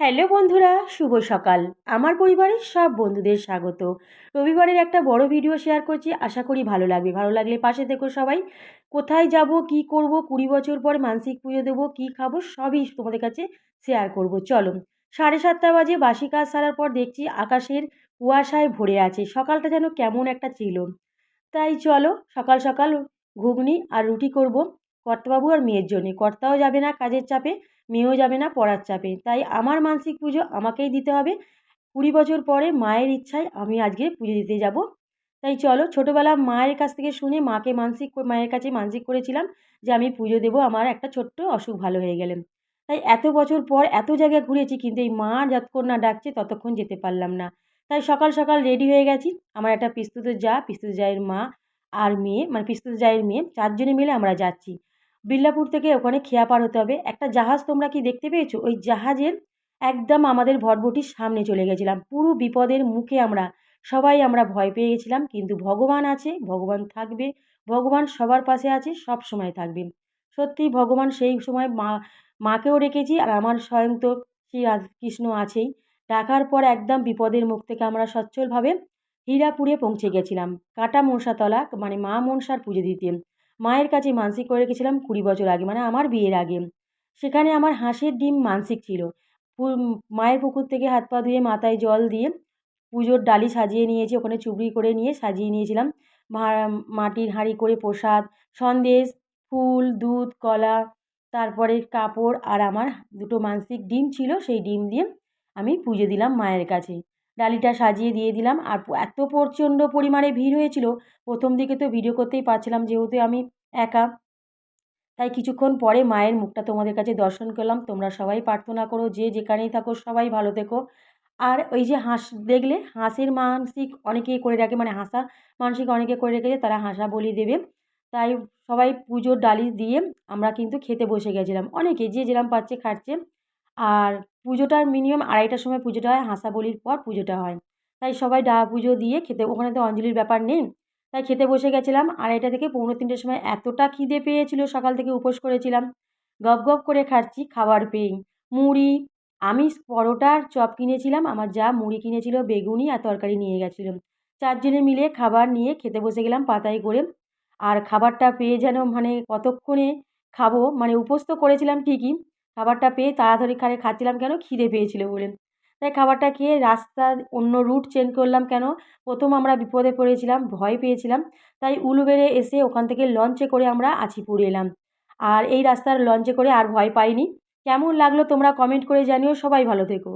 Hello বন্ধুরা, শুভ সকাল। আমার পরিবারের সব বন্ধুদের স্বাগত। রবিবারের একটা বড় ভিডিও শেয়ার করছি, আশা করি ভালো লাগবে। ভালো লাগলে পাশে দেখো সবাই। কোথায় যাব, কি করব, কুড়ি বছর পর মানসিক পুজো দেবো, কি খাব, সবই তোমাদের কাছে শেয়ার করব। চলো, সাড়ে সাতটা বাজে, বাসি কাজ সারার পর দেখছি আকাশের কুয়াশায় ভরে আছে। সকালটা যেন কেমন একটা ছিল। তাই চলো, সকাল সকাল ঘুগনি আর রুটি করব, কর্তাবাবু আর মেয়ের জন্যে। কর্তাও যাবে না কাজের চাপে। মেয়েও যাবে না, পড়ার চাপে। তাই আমার মানসিক পুজো আমাকেই দিতে হবে। কুড়ি বছর পরে মায়ের ইচ্ছায় আমি আজকে পুজো দিতে যাব। তাই চলো, ছোটোবেলা মায়ের কাছ থেকে শুনে মাকে মানসিক মায়ের কাছে মানসিক করেছিলাম যে, আমি পুজো দেবো, আমার একটা ছোট্ট অসুখ ভালো হয়ে গেলেন। তাই এত বছর পর এত জায়গায় ঘুরেছি, কিন্তু এই মা যতক্ষণ না ডাকছে, ততক্ষণ যেতে পারলাম না। তাই সকাল সকাল রেডি হয়ে গেছি। আমার একটা পিস্তুত যা, পিস্তুত জায়ের মা আর মেয়ে মানে পিস্তুত জায়ের মেয়ে, চারজনে মিলে আমরা যাচ্ছি। বিল্লাপুর থেকে ওখানে খেয়া পার হতে হবে। একটা জাহাজ তোমরা কি দেখতে পেয়েছ? ওই জাহাজের একদম আমাদের ভটভটির সামনে চলে গেছিলাম। পুরো বিপদের মুখে আমরা, সবাই আমরা ভয় পেয়ে গেছিলাম, কিন্তু ভগবান আছে, ভগবান থাকবে। ভগবান সবার পাশে আছে, সব সময় থাকবে। সত্যি ভগবান সেই সময় মা, মাকেও রেখেছি আর আমার স্বয়ং তো শ্রী কৃষ্ণ আছেই। ডাকার পর একদম বিপদের মুখ থেকে আমরা সচ্ছলভাবে হীরাপুরে পৌঁছে গেছিলাম। কাটা মনসাতলা মানে মা মনসার পুজো দিতে। মায়ের কাছে মানসিক করে রেখেছিলাম কুড়ি বছর আগে মানে আমার বিয়ের আগে। সেখানে আমার হাঁসের ডিম মানসিক ছিল। মায়ের পুকুর থেকে হাত পা ধুয়ে মাথায় জল দিয়ে পুজোর ডালি সাজিয়ে নিয়েছি, ওখানে চুবড়ি করে নিয়ে সাজিয়ে নিয়েছিলাম। মাটির হাঁড়ি করে প্রসাদ, সন্দেশ, ফুল, দুধ, কলা, তারপরে কাপড় আর আমার দুটো মানসিক ডিম ছিল, সেই ডিম দিয়ে আমি পুজো দিলাম মায়ের কাছে। ডালিটা সাজিয়ে দিয়ে দিলাম। আর এত প্রচণ্ড পরিমাণে ভিড় হয়েছিল, প্রথম দিকে তো ভিডিও করতেই পারছিলাম যেহেতু আমি একা। তাই কিছুক্ষণ পরে মায়ের মুখটা তোমাদের কাছে দর্শন করলাম। তোমরা সবাই প্রার্থনা করো, যে যেখানেই থাকো সবাই ভালো থেকো। আর ওই যে হাঁস দেখলে, হাঁসের মানসিক অনেকেই করে রাখে মানে হাসা মানসিক অনেকে করে রেখেছে, তারা হাসা বলি দেবে। তাই সবাই পুজোর ডালি দিয়ে আমরা কিন্তু খেতে বসে গেছিলাম। অনেকে যে যেরম পাচ্ছে খাচ্ছে। আর পুজোটার মিনিমাম আড়াইটার সময় পুজোটা হয় হাঁসা বলির পর পুজোটা হয়। তাই সবাই ডা পুজো দিয়ে খেতে, ওখানে তো অঞ্জলির ব্যাপার নেই। তাই খেতে বসে গেছিলাম, আড়াইটা থেকে পৌনে তিনটের সময় এতটা খিদে পেয়েছিল, সকাল থেকে উপোস করেছিলাম। গপ গপ করে খাচ্ছি, খাবার পেয়েই। মুড়ি আমি পরোটার চপ কিনেছিলাম, আমার যা মুড়ি কিনেছিল, বেগুনি আর তরকারি নিয়ে গেছিল চারজনে মিলে খাবার নিয়ে খেতে বসে গেলাম পাতায় করে। আর খাবারটা পেয়ে যেন মানে কতক্ষণে খাব মানে উপোস তো করেছিলাম ঠিকই খাবারটা পেয়ে তাড়াতাড়ি খারে খাচ্ছিলাম কেন? খিদে পেয়েছিল বলে। তাই খাবারটা খেয়ে রাস্তার অন্য রুট চেঞ্জ করলাম কেন? প্রথম আমরা বিপদে পড়েছিলাম, ভয় পেয়েছিলাম। তাই উলুবেড়ে এসে ওখান থেকে লঞ্চে করে আমরা আছিপুর এলাম। আর এই রাস্তার লঞ্চে করে আর ভয় পাইনি। কেমন লাগল তোমরা কমেন্ট করে জানিও। সবাই ভালো থেকো।